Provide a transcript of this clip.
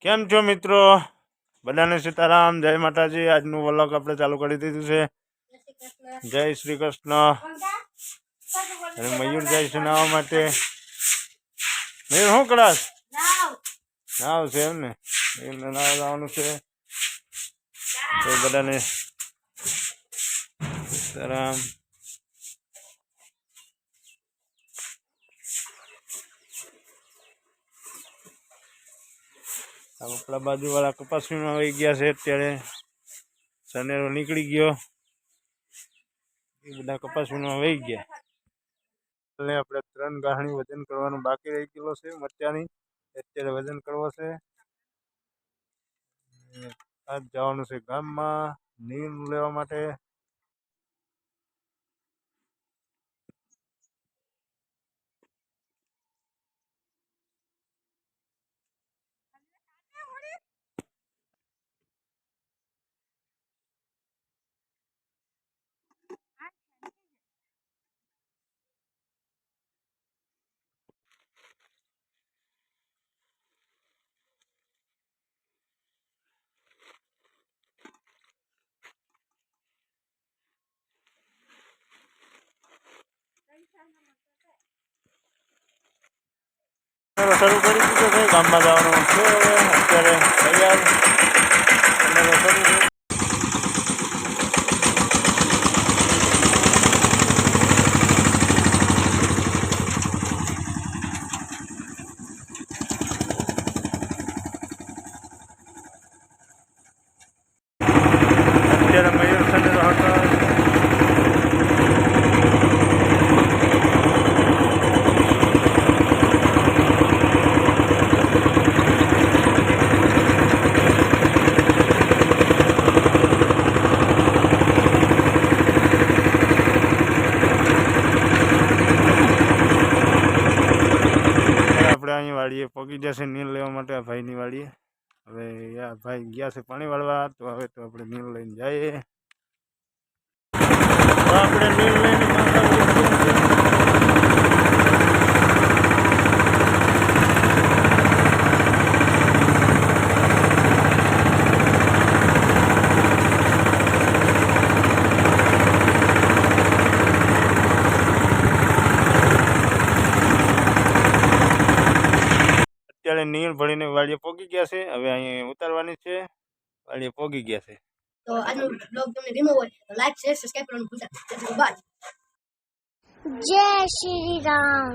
કેમ છો મિત્રો? બધાને સીતારામ. જય માતાજી. આજનું વલોગ આપણે ચાલુ કરી દીધું છે. જય શ્રી કૃષ્ણ. અને મયુર જાય છે નાવા માટે. મયુર શું કરાશ નાવ છે એમ ને મયુરને નાવા જવાનું છે. તો બધાને સીતારામ. આપણા બાજુવાળા કપાસમાં આવી ગયા છે અત્યારે. સનેરો નીકળી ગયો. એ બધા કપાસમાં વહી ગયા. એટલે આપણે ત્રણ ગાહણી વજન કરવાનું બાકી રહી ગયેલો છે, મરચાની. અત્યારે વજન કરવો છે. આજ જવાનું છે ગામમાં નીમ લેવા માટે. શરૂ કરી દીધો છે ગામમાં જવાનું છે. અત્યારે તૈયાર અને શરૂ છે અત્યારે મયુર સનેરો હતો આપણે અહીં વાળીએ પગી જશે નીલ લેવા માટે આ ભાઈની વાળીએ હવે આ ભાઈ ગયા છે પાણી વાળવા, તો હવે તો આપણે નીલ લઈને જઈએ. આપણે નીલ લઈને અત્યારે નીલ ભરીને વાડીએ પોગી ગયા છે. હવે અહીં ઉતારવાની છે. વાડીએ પોગી ગયા છે. તો આજનો બ્લોગ તમને ગમ્યો હોય તો લાઈક શેર સબસ્ક્રાઇબ કરવાનું ભૂલતા જય શ્રી રામ.